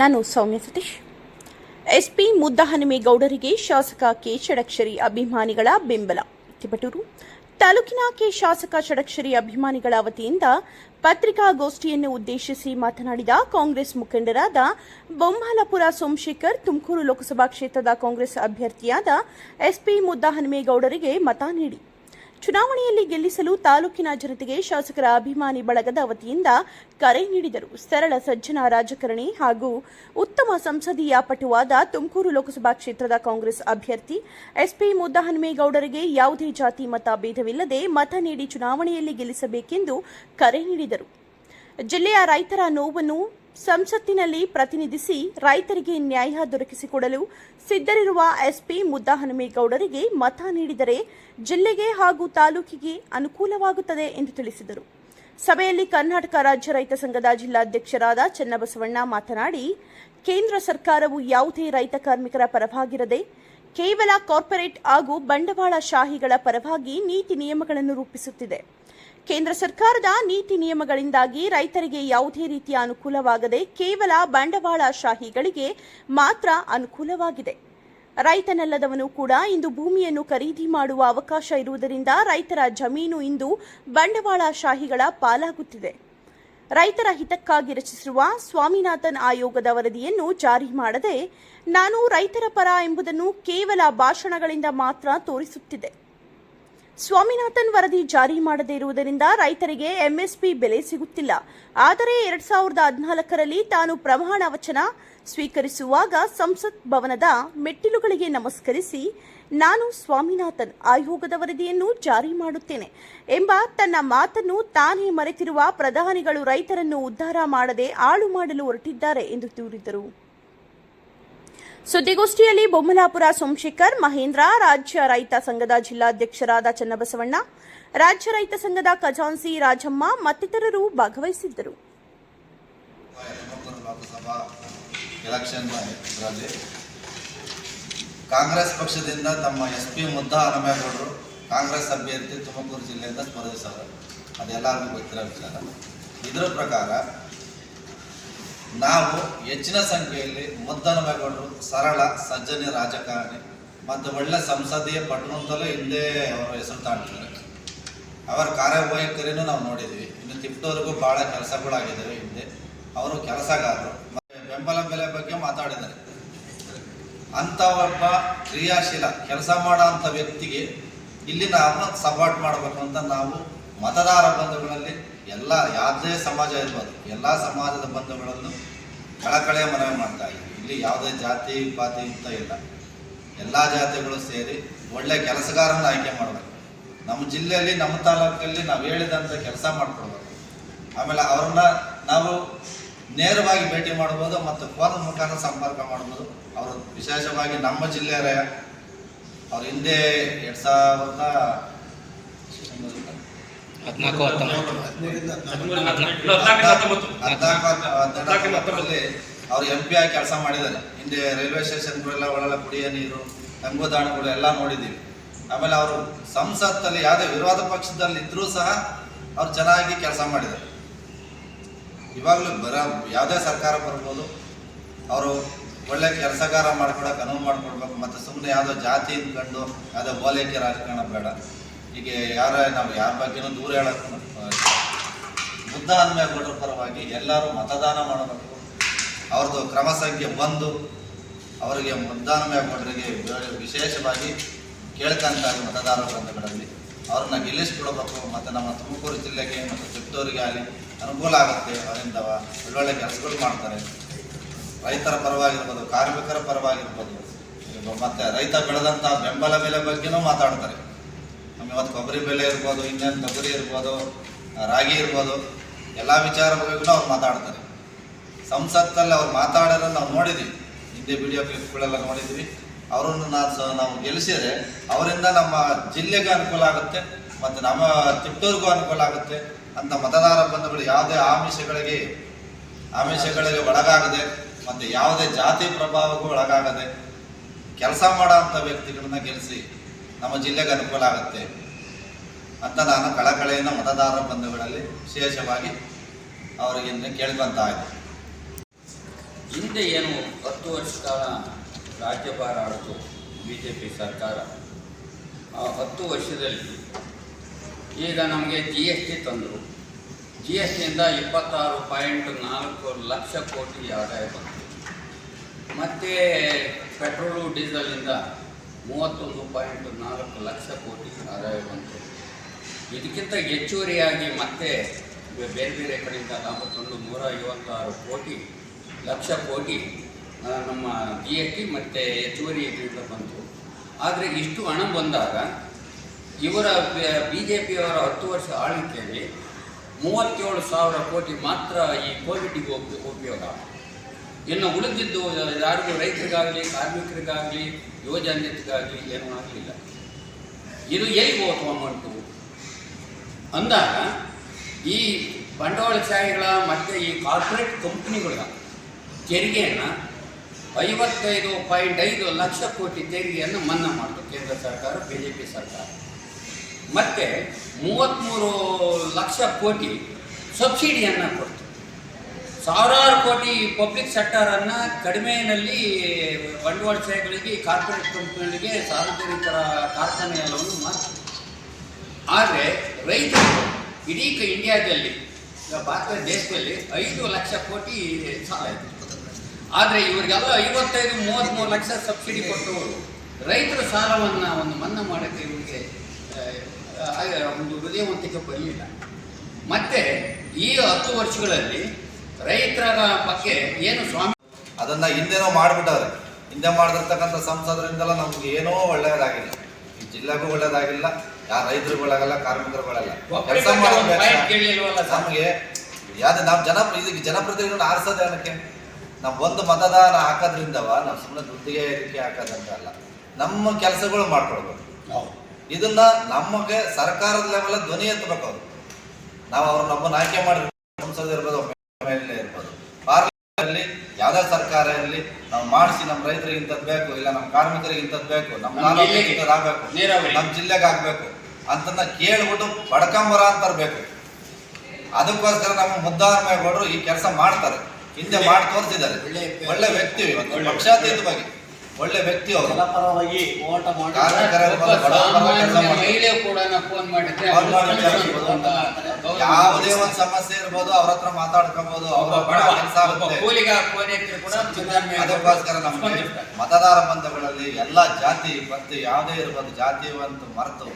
ನಾನು ಸೌಮ್ಯ ಸತೀಶ್. ಎಸ್ಪಿ ಮುದ್ದಹನುಮೇಗೌಡರಿಗೆ ಶಾಸಕ ಕೆ ಷಡಕ್ಷರಿ ಅಭಿಮಾನಿಗಳ ಬೆಂಬಲ. ತಿಪಟೂರು. ತಾಲೂಕಿನ ಕೆ ಶಾಸಕ ಷಡಕ್ಷರಿ ಅಭಿಮಾನಿಗಳ ವತಿಯಿಂದ ಪತ್ರಿಕಾಗೋಷ್ಠಿಯನ್ನು ಉದ್ದೇಶಿಸಿ ಮಾತನಾಡಿದ ಕಾಂಗ್ರೆಸ್ ಮುಖಂಡರಾದ ಬೊಮ್ಮಲಪುರ ಸೋಮಶೇಖರ್, ತುಮಕೂರು ಲೋಕಸಭಾ ಕ್ಷೇತ್ರದ ಕಾಂಗ್ರೆಸ್ ಅಭ್ಯರ್ಥಿಯಾದ ಎಸ್ಪಿ ಮುದ್ದಹನುಮೇಗೌಡರಿಗೆ ಮತ ನೀಡಿ. ಚುನಾವಣೆಯಲ್ಲಿ ಗೆಲ್ಲಿಸಲು ತಾಲೂಕಿನ ಜನತೆಗೆ ಶಾಸಕರ ಅಭಿಮಾನಿ ಬಳಗದ ವತಿಯಿಂದ ಕರೆ ನೀಡಿದರು. ಸರಳ, ಸಜ್ಜನ ರಾಜಕಾರಣಿ ಹಾಗೂ ಉತ್ತಮ ಸಂಸದೀಯ ಪಟುವಾದ ತುಮಕೂರು ಲೋಕಸಭಾ ಕ್ಷೇತ್ರದ ಕಾಂಗ್ರೆಸ್ ಅಭ್ಯರ್ಥಿ ಎಸ್ಪಿ ಮುದ್ದಹನುಮೇಗೌಡರಿಗೆ ಯಾವುದೇ ಜಾತಿ, ಮತ ಭೇದವಿಲ್ಲದೆ ಮತ ನೀಡಿ ಚುನಾವಣೆಯಲ್ಲಿ ಗೆಲ್ಲಿಸಬೇಕೆಂದು ಕರೆ ನೀಡಿದರು. ಜಿಲ್ಲೆಯ ರೈತರ ನೋವನ್ನು ಸಂಸತ್ತಿನಲ್ಲಿ ಪ್ರತಿನಿಧಿಸಿ ರೈತರಿಗೆ ನ್ಯಾಯ ದೊರಕಿಸಿಕೊಡಲು ಸಿದ್ಧರಿರುವ ಎಸ್ಪಿ ಮುದ್ದಹನುಮೇಗೌಡರಿಗೆ ಮತ ನೀಡಿದರೆ ಜಿಲ್ಲೆಗೆ ಹಾಗೂ ತಾಲೂಕಿಗೆ ಅನುಕೂಲವಾಗುತ್ತದೆ ಎಂದು ತಿಳಿಸಿದರು. ಸಭೆಯಲ್ಲಿ ಕರ್ನಾಟಕ ರಾಜ್ಯ ರೈತ ಸಂಘದ ಜಿಲ್ಲಾಧ್ಯಕ್ಷರಾದ ಚನ್ನಬಸವಣ್ಣ ಮಾತನಾಡಿ, ಕೇಂದ್ರ ಸರ್ಕಾರವು ಯಾವುದೇ ರೈತ ಕಾರ್ಮಿಕರ ಪರವಾಗಿರದೆ ಕೇವಲ ಕಾರ್ಪೊರೇಟ್ ಹಾಗೂ ಬಂಡವಾಳ ಶಾಹಿಗಳ ಪರವಾಗಿ ನೀತಿ ನಿಯಮಗಳನ್ನು ರೂಪಿಸುತ್ತಿದೆ. ಕೇಂದ್ರ ಸರ್ಕಾರದ ನೀತಿ ನಿಯಮಗಳಿಂದಾಗಿ ರೈತರಿಗೆ ಯಾವುದೇ ರೀತಿಯ ಅನುಕೂಲವಾಗದೆ ಕೇವಲ ಬಂಡವಾಳಶಾಹಿಗಳಿಗೆ ಮಾತ್ರ ಅನುಕೂಲವಾಗಿದೆ. ರೈತನಲ್ಲದವನು ಕೂಡ ಇಂದು ಭೂಮಿಯನ್ನು ಖರೀದಿ ಮಾಡುವ ಅವಕಾಶ ಇರುವುದರಿಂದ ರೈತರ ಜಮೀನು ಇಂದು ಬಂಡವಾಳಶಾಹಿಗಳ ಪಾಲಾಗುತ್ತಿದೆ. ರೈತರ ಹಿತಕ್ಕಾಗಿ ರಚಿಸಿರುವ ಸ್ವಾಮಿನಾಥನ್ ಆಯೋಗದ ವರದಿಯನ್ನು ಜಾರಿ ಮಾಡದೆ ನಾನು ರೈತರ ಪರ ಎಂಬುದನ್ನು ಕೇವಲ ಭಾಷಣಗಳಿಂದ ಮಾತ್ರ ತೋರಿಸುತ್ತಿದೆ ಸ್ವಾಮಿನಾಥನ್ ವರದಿ ಜಾರಿ ಮಾಡದೇ ಇರುವುದರಿಂದ ರೈತರಿಗೆ ಎಂಎಸ್ಪಿ ಬೆಲೆ ಸಿಗುತ್ತಿಲ್ಲ. ಆದರೆ ಎರಡ್ ಸಾವಿರದ ಹದಿನಾಲ್ಕರಲ್ಲಿ ತಾನು ಪ್ರಮಾಣ ವಚನ ಸ್ವೀಕರಿಸುವಾಗ ಸಂಸತ್ ಭವನದ ಮೆಟ್ಟಿಲುಗಳಿಗೆ ನಮಸ್ಕರಿಸಿ, ನಾನು ಸ್ವಾಮಿನಾಥನ್ ಆಯೋಗದ ವರದಿಯನ್ನು ಜಾರಿ ಮಾಡುತ್ತೇನೆ ಎಂಬ ತನ್ನ ಮಾತನ್ನು ತಾನೇ ಮರೆತಿರುವ ಪ್ರಧಾನಿಗಳು ರೈತರನ್ನು ಉದ್ಧಾರ ಮಾಡದೆ ಆಳು ಮಾಡಲು ಹೊರಟಿದ್ದಾರೆ ಎಂದು ದೂರಿದರು. ಸುದ್ದಿಗೋಷ್ಠಿಯಲ್ಲಿ ಬೊಮ್ಮಲಾಪುರ ಸೋಮಶೇಖರ್, ಮಹೇಂದ್ರ, ರಾಜ್ಯ ರೈತ ಸಂಘದ ಜಿಲ್ಲಾಧ್ಯಕ್ಷರಾದ ಚನ್ನಬಸವಣ್ಣ, ರಾಜ್ಯ ರೈತ ಸಂಘದ ಖಜಾನ್ಸಿ ರಾಜಮ್ಮ ಮತ್ತಿತರರು ಭಾಗವಹಿಸಿದ್ದರು. ಕಾಂಗ್ರೆಸ್ ಪಕ್ಷದಿಂದ ತಮ್ಮ ಎಸ್ ಪಿ ಮುದ್ದಾ ಹನುಮೇಗೌಡರು ಕಾಂಗ್ರೆಸ್ ಅಭ್ಯರ್ಥಿ ತುಮಕೂರು ಜಿಲ್ಲೆಯಿಂದ ಸ್ಪರ್ಧಿಸಿದ್ದಾರೆ ಅದೆಲ್ಲರಿಗೂ ಗೊತ್ತಿರೋ ವಿಚಾರ. ಇದರ ಪ್ರಕಾರ ನಾವು ಹೆಚ್ಚಿನ ಸಂಖ್ಯೆಯಲ್ಲಿ ಮುದ್ದಹನುಮೇಗೌಡರು ಸರಳ ಸಜ್ಜನೆ ರಾಜಕಾರಣಿ ಮತ್ತು ಒಳ್ಳೆ ಸಂಸದೀಯ ಪಟು ಅಂತಲೂ ಹಿಂದೆ ಅವರ ಹೆಸರು ತಾಂಡಿದ್ದಾರೆ. ಅವರ ಕಾರ್ಯವೈಖರಿನೂ ನಾವು ನೋಡಿದ್ವಿ ಇನ್ನು ತಿಪ್ಟೂರಿಗೂ ಭಾಳ ಕೆಲಸಗಳಾಗಿದ್ದಾವೆ ಹಿಂದೆ. ಅವರು ಕೆಲಸಗಾರರು. ಬೆಂಬಲ ಬೆಲೆ ಬಗ್ಗೆ ಮಾತಾಡಿದ್ದಾರೆ. ಅಂಥ ಒಬ್ಬ ಕ್ರಿಯಾಶೀಲ ಕೆಲಸ ಮಾಡೋ ಅಂಥ ವ್ಯಕ್ತಿಗೆ ಇಲ್ಲಿ ನಾವು ಸಪೋರ್ಟ್ ಮಾಡಬೇಕು ಅಂತ ನಾವು ಮತದಾರ ಬಂಧುಗಳಲ್ಲಿ ಎಲ್ಲ ಯಾವುದೇ ಸಮಾಜ ಇರ್ಬೋದು ಎಲ್ಲ ಸಮಾಜದ ಬಂಧುಗಳನ್ನು ಕಳಕಳೆ ಮನವಿ ಮಾಡ್ತಾ ಇದ್ದೀವಿ ಇಲ್ಲಿ ಯಾವುದೇ ಜಾತಿ ಪಾತಿ ಅಂತ ಇಲ್ಲ. ಎಲ್ಲ ಜಾತಿಗಳು ಸೇರಿ ಒಳ್ಳೆ ಕೆಲಸಗಾರನ ಆಯ್ಕೆ ಮಾಡಬೇಕು. ನಮ್ಮ ಜಿಲ್ಲೆಯಲ್ಲಿ, ನಮ್ಮ ತಾಲೂಕಲ್ಲಿ ನಾವು ಹೇಳಿದಂಥ ಕೆಲಸ ಮಾಡ್ಕೊಳ್ಬೇಕು. ಆಮೇಲೆ ಅವ್ರನ್ನ ನಾವು ನೇರವಾಗಿ ಭೇಟಿ ಮಾಡ್ಬೋದು ಮತ್ತು ಫೋನ್ ಮುಖಾಂತರ ಸಂಪರ್ಕ ಮಾಡ್ಬೋದು. ಅವರು ವಿಶೇಷವಾಗಿ ನಮ್ಮ ಜಿಲ್ಲೆಯ ಅವ್ರ ಹಿಂದೆ ಎರಡು ಸಾವಿರದ ಹದಿನಾಲ್ಕು, ಹತ್ತೊಂಬತ್ತು. ಅವ್ರು ಎಂ ಪಿ ಆಗಿ ಕೆಲಸ ಮಾಡಿದ್ದಾರೆ ಹಿಂದೆ ರೈಲ್ವೆ ಸ್ಟೇಷನ್ಗಳೆಲ್ಲ ಒಳ್ಳೆ ಕುಡಿಯ ನೀರು ತಂಗುದಾಣಗಳು ಎಲ್ಲ ನೋಡಿದ್ದೀವಿ. ಆಮೇಲೆ ಅವರು ಸಂಸತ್ತಲ್ಲಿ ಯಾವುದೇ ವಿರೋಧ ಪಕ್ಷದಲ್ಲಿ ಇದ್ರೂ ಸಹ ಅವ್ರು ಚೆನ್ನಾಗಿ ಕೆಲಸ ಮಾಡಿದ್ದಾರೆ. ಇವಾಗಲೂ ಬರ, ಯಾವುದೇ ಸರ್ಕಾರ ಬರ್ಬೋದು, ಅವರು ಒಳ್ಳೆ ಕೆಲಸಗಾರ ಮಾಡ್ಕೊಡಕ್ಕೆ ಅನುವು ಮಾಡ್ಕೊಡ್ಬೇಕು, ಮತ್ತು ಸುಮ್ಮನೆ ಯಾವುದೋ ಜಾತಿ ಕಂಡು ಯಾವುದೋ ಓಲೈಕೆ ರಾಜಕಾರಣ ಬೇಡ. ಈಗ ಯಾರ ನಾವು ಯಾರ ಬಗ್ಗೆನೂ ದೂರ ಹೇಳಕ್ಕೆ ಬುದ್ಧ ಹನುಮೇಗೌಡರ ಪರವಾಗಿ ಎಲ್ಲರೂ ಮತದಾನ ಮಾಡಬೇಕು. ಅವ್ರದ್ದು ಕ್ರಮ ಸಂಖ್ಯೆ ಬಂದು ಅವರಿಗೆ ಮುದ್ದಾನಮೇಗೌಡರಿಗೆ ವಿಶೇಷವಾಗಿ ಕೇಳ್ಕಂತ ಮತದಾರ ಬಂಧುಗಳಲ್ಲಿ ಅವ್ರನ್ನ ಗೆಲ್ಲಿಸ್ಕೊಡ್ಬೇಕು ಮತ್ತು ನಮ್ಮ ತುಮಕೂರು ಜಿಲ್ಲೆಗೆ ಮತ್ತು ಚಿತ್ತೂರಿಗೆ ಆಗಲಿ ಅನುಕೂಲ ಆಗುತ್ತೆ ಅವರಿಂದ ಒಳ್ಳೊಳ್ಳೆ ಕೆಲಸಗಳು ಮಾಡ್ತಾರೆ. ರೈತರ ಪರವಾಗಿರ್ಬೋದು, ಕಾರ್ಮಿಕರ ಪರವಾಗಿರ್ಬೋದು, ಮತ್ತು ರೈತ ಬೆಳೆದಂಥ ಬೆಂಬಲ ಬೆಲೆ ಬಗ್ಗೆನೂ ಮಾತಾಡ್ತಾರೆ. ಇವತ್ತು ಕೊಬ್ಬರಿ ಬೆಲೆ ಇರ್ಬೋದು, ಇನ್ನೇನು ತೊಗರಿ ಇರ್ಬೋದು ರಾಗಿ ಇರ್ಬೋದು, ಎಲ್ಲ ವಿಚಾರ ಬಗ್ಗೆನೂ ಅವ್ರು ಮಾತಾಡ್ತಾರೆ. ಸಂಸತ್ತಲ್ಲಿ ಅವ್ರು ಮಾತಾಡೋದನ್ನು ನಾವು ನೋಡಿದ್ವಿ. ಹಿಂದೆ ವಿಡಿಯೋ ಕ್ಲಿಪ್ಗಳೆಲ್ಲ ನೋಡಿದ್ವಿ. ಅವರನ್ನು ನಾವು ನಾವು ಗೆಲ್ಲಿಸಿದ್ರೆ ಅವರಿಂದ ನಮ್ಮ ಜಿಲ್ಲೆಗೆ ಅನುಕೂಲ ಆಗುತ್ತೆ, ಮತ್ತು ನಮ್ಮ ತಿಪ್ಟೂರಿಗೂ ಅನುಕೂಲ ಆಗುತ್ತೆ ಅಂತ ಮತದಾರ ಬಂಧುಗಳು ಯಾವುದೇ ಆಮಿಷಗಳಿಗೆ ಆಮಿಷಗಳಿಗೆ ಒಳಗಾಗದೆ, ಮತ್ತು ಯಾವುದೇ ಜಾತಿ ಪ್ರಭಾವಕ್ಕೂ ಒಳಗಾಗದೆ, ಕೆಲಸ ಮಾಡೋ ಅಂಥ ವ್ಯಕ್ತಿಗಳನ್ನ ಗೆಲ್ಲಿಸಿ ನಮ್ಮ ಜಿಲ್ಲೆಗೆ ಅನುಕೂಲ ಆಗುತ್ತೆ ಅಂತ ನಾನು ಕಳಕಳೆಯಿಂದ ಮತದಾರರ ಬಂಧುಗಳಲ್ಲಿ ವಿಶೇಷವಾಗಿ ಅವರಿಗೆ ಕೇಳ್ಕೊತಾ ಇದ್ದೆ. ಹಿಂದೆ ಏನು ಹತ್ತು ವರ್ಷ ಕಾಲ ರಾಜ್ಯಭಾರ ಆಡಿತು ಬಿ ಜೆ ಪಿ ಸರ್ಕಾರ? ಆ ಹತ್ತು ವರ್ಷದಲ್ಲಿ ಈಗ ನಮಗೆ ಜಿ ಎಸ್ ಟಿ ತಂದರು. ಜಿ ಎಸ್ ಟಿಯಿಂದ ಇಪ್ಪತ್ತಾರು ಪಾಯಿಂಟ್ ನಾಲ್ಕು ಲಕ್ಷ ಕೋಟಿ ಆದಾಯ ಬಂತು. ಮತ್ತು ಪೆಟ್ರೋಲು ಡೀಸೆಲಿಂದ ಮೂವತ್ತೊಂದು ಪಾಯಿಂಟ್ ನಾಲ್ಕು ಲಕ್ಷ ಕೋಟಿ ಆದಾಯ ಬಂತು. ಇದಕ್ಕಿಂತ ಹೆಚ್ಚುವರಿಯಾಗಿ ಮತ್ತೆ ಬೇರೆ ಬೇರೆ ಕಡೆಯಿಂದ ನಲವತ್ತೊಂದು ನೂರ ಐವತ್ತಾರು ಕೋಟಿ, ಲಕ್ಷ ಕೋಟಿ ನಮ್ಮ ಜಿ ಎಸ್ ಟಿ ಮತ್ತು ಹೆಚ್ಚುವರಿ ಇದರಿಂದ ಬಂತು. ಆದರೆ ಇಷ್ಟು ಹಣ ಬಂದಾಗ ಇವರ ಬಿ ಜೆ ಪಿಯವರ ಹತ್ತು ವರ್ಷ ಆಳ್ವಿಕೆಯಲ್ಲಿ ಮೂವತ್ತೇಳು ಸಾವಿರ ಕೋಟಿ ಮಾತ್ರ ಈ ಕೋವಿಡ್ಗೆ ಉಪಯೋಗ ಇನ್ನು ಉಳಿದಿದ್ದು ಯಾರಿಗೂ ರೈತರಿಗಾಗಲಿ, ಕಾರ್ಮಿಕರಿಗಾಗಲಿ, ಯುವಜನತೆಗಾಗಲಿ ಏನೂ ಆಗಲಿಲ್ಲ. ಇದು ಎಲ್ಲಿ ಅಥವಾ ಅಮೌಂಟು ಅಂದಾಗ ಈ ಬಂಡವಾಳಶಾಹಿಗಳ ಮತ್ತು ಈ ಕಾರ್ಪೊರೇಟ್ ಕಂಪ್ನಿಗಳ ತೆರಿಗೆಯನ್ನು ಐವತ್ತೈದು ಪಾಯಿಂಟ್ ಐದು ಲಕ್ಷ ಕೋಟಿ ತೆರಿಗೆಯನ್ನು ಮನ್ನಾ ಮಾಡಿತು ಕೇಂದ್ರ ಸರ್ಕಾರ ಬಿ ಜೆ ಪಿ ಸರ್ಕಾರ. ಮತ್ತು ಮೂವತ್ತ್ಮೂರು ಲಕ್ಷ ಕೋಟಿ ಸಬ್ಸಿಡಿಯನ್ನು ಕೊಡ್ತು. ಸಾವಿರಾರು ಕೋಟಿ ಪಬ್ಲಿಕ್ ಸೆಕ್ಟರನ್ನು ಕಡಿಮೆಯಲ್ಲಿ ಸೇವೆಗಳಿಗೆ, ಕಾರ್ಪೊರೇಟ್ ಕಂಪ್ನಿಗಳಿಗೆ ಸಾರ್ವಜನಿಕರ ಕಾರ್ಖಾನೆ ಎಲ್ಲವನ್ನು ಮಾತ್ರ ಆದರೆ ರೈತರು ಇಡೀ ಇಂಡಿಯಾದಲ್ಲಿ ಭಾರತ ದೇಶದಲ್ಲಿ ಐದು ಲಕ್ಷ ಕೋಟಿ ಸಾಲ ಇದೆ ಆದರೆ ಇವರಿಗೆಲ್ಲ ಐವತ್ತೈದು ಮೂವತ್ತ್ಮೂರು ಲಕ್ಷ ಸಬ್ಸಿಡಿ ಕೊಟ್ಟವರು ರೈತರ ಸಾಲವನ್ನು ಒಂದು ಮನ್ನಾ ಮಾಡೋಕ್ಕೆ ಇವರಿಗೆ ಒಂದು ಹೃದಯವಂತಿಕೆ ಬರಲಿಲ್ಲ. ಮತ್ತು ಈ ಹತ್ತು ವರ್ಷಗಳಲ್ಲಿ ರೈತರ ಬಗ್ಗೆ ಏನು ಸ್ವಾಮಿ ಅದನ್ನ ಹಿಂದೆನೋ ಮಾಡ್ಬಿಟ್ಟವ್ರೆ. ಹಿಂದೆ ಮಾಡಿರ್ತಕ್ಕಂಥ ಸಂಸದರಿಂದಲ್ಲ ನಮ್ಗೆ ಏನೋ ಒಳ್ಳೇದಾಗಿಲ್ಲ ಈ ಜಿಲ್ಲೆಗೂ ಒಳ್ಳೇದಾಗಿಲ್ಲ ಯಾರ ರೈತರಿಗೂ ಒಳ್ಳೇದಾಗಲ್ಲ ಕಾರ್ಮಿಕರು ಒಳ್ಳೇಲ್ಲ ಕೆಲಸ ಪಾಯಿಂಟ್ ನಮಗೆ ಯಾವ್ದು ನಾವು ಜನ ಇದಕ್ಕೆ ಜನಪ್ರತಿನಿಧಿಗಳನ್ನ ಆರಿಸೋದು ಅದಕ್ಕೆ. ನಾವು ಒಂದು ಮತದಾನ ಹಾಕೋದ್ರಿಂದವ ನಾವು ಸುಮ್ಮನೆ ದುಡ್ಡಿಗೆ ಇದಕ್ಕೆ ಹಾಕೋದಂತ ಅಲ್ಲ. ನಮ್ಮ ಕೆಲಸಗಳು ಮಾಡ್ಕೊಳ್ಬೇಕು ಇದನ್ನ ನಮಗೆ ಸರ್ಕಾರದ ಲೆವೆಲ್ ಧ್ವನಿ ಎತ್ತಬೇಕು ಅವ್ರು. ನಾವು ಅವ್ರು ನಮ್ಮನ್ನು ಆಯ್ಕೆ ಮಾಡಿ ಸಂಸದ ಇರ್ಬೋದು ಎಂ ಎಲ್ ಇರ್ಬೋದು ಪಾರ್ಲಿಮೆಂಟ್ ಅಲ್ಲಿ ಯಾವ್ದೇ ಸರ್ಕಾರ ಇರಲಿ ನಾವು ಮಾಡಿಸಿ ನಮ್ಮ ರೈತರಿಗೆ ಇಂಥದ್ದು ಬೇಕು ಇಲ್ಲ ನಮ್ಮ ಕಾರ್ಮಿಕರಿಗೆ ಇಂಥದ್ದು ಬೇಕು ನಮ್ಮ ತಾಲೂಕಿಗೆ ಇಂಥದ್ದು ಆಗ್ಬೇಕು ನಮ್ಮ ಜಿಲ್ಲೆಗೆ ಆಗ್ಬೇಕು ಅಂತನ್ನ ಕೇಳ್ಬಿಟ್ಟು ಬಡ್ಕಂಬರ ಅಂತ ತರ್ಬೇಕು ಅದಕ್ಕೋಸ್ಕರ ನಮ್ಮ ಮುದ್ದಾರಮೇಗೌಡರು ಈ ಕೆಲಸ ಮಾಡ್ತಾರೆ. ಹಿಂದೆ ಮಾಡಿ ತೋರಿಸಿದ್ದಾರೆ. ಒಳ್ಳೆ- ವ್ಯಕ್ತಿ ಪಕ್ಷಾತೀತವಾಗಿ. ಒಳ್ಳೆ ವ್ಯಕ್ತಿ ಅವರು. ಓಟ ಹೋರಾಟ ಮಾಡಿ. ಮಹಿಳೆ ಕೂಡ ಫೋನ್ ಮಾಡಿದ್ರೆ ಯಾವುದೇ ಒಂದು ಸಮಸ್ಯೆ ಇರ್ಬೋದು ಅವ್ರ ಹತ್ರ ಮಾತಾಡ್ಕೋಬಹುದು ಅವ್ರ ಅದಕ್ಕೋಸ್ಕರ ನಮ್ಗೆ ಮತದಾರ ಬಂಧುಗಳಲ್ಲಿ ಎಲ್ಲ ಜಾತಿ ಮತ್ತು ಯಾವುದೇ ಇರ್ಬೋದು ಜಾತಿವಂತ ಮರೆತು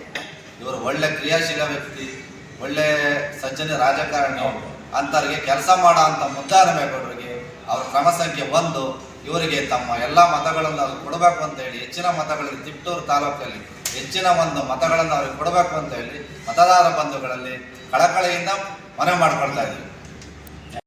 ಇವರು ಒಳ್ಳೆ ಕ್ರಿಯಾಶೀಲ ವ್ಯಕ್ತಿ ಒಳ್ಳೆ ಸಜ್ಜನ ರಾಜಕಾರಣಿ ಅಂತವ್ರಿಗೆ ಕೆಲಸ ಮಾಡೋ ಅಂತ ಮುದ್ದಾರಮೇಗೌಡರಿಗೆ ಅವ್ರ ಕ್ರಮ ಸಂಖ್ಯೆ ಒಂದು. ಇವರಿಗೆ ತಮ್ಮ ಎಲ್ಲ ಮತಗಳನ್ನು ಅವ್ರಿಗೆ ಕೊಡಬೇಕು ಅಂತ ಹೇಳಿ, ಹೆಚ್ಚಿನ ಮತಗಳಲ್ಲಿ ತಿಪ್ಟೂರು ತಾಲೂಕಲ್ಲಿ ಹೆಚ್ಚಿನ ಒಂದು ಮತಗಳನ್ನು ಅವ್ರಿಗೆ ಕೊಡಬೇಕು ಅಂತ ಹೇಳಿ ಮತದಾರ ಬಂಧುಗಳಲ್ಲಿ ಕಳಕಳಿಯಿಂದ ಮನವಿ ಮಾಡಿಕೊಳ್ತಾ ಇದ್ದೀವಿ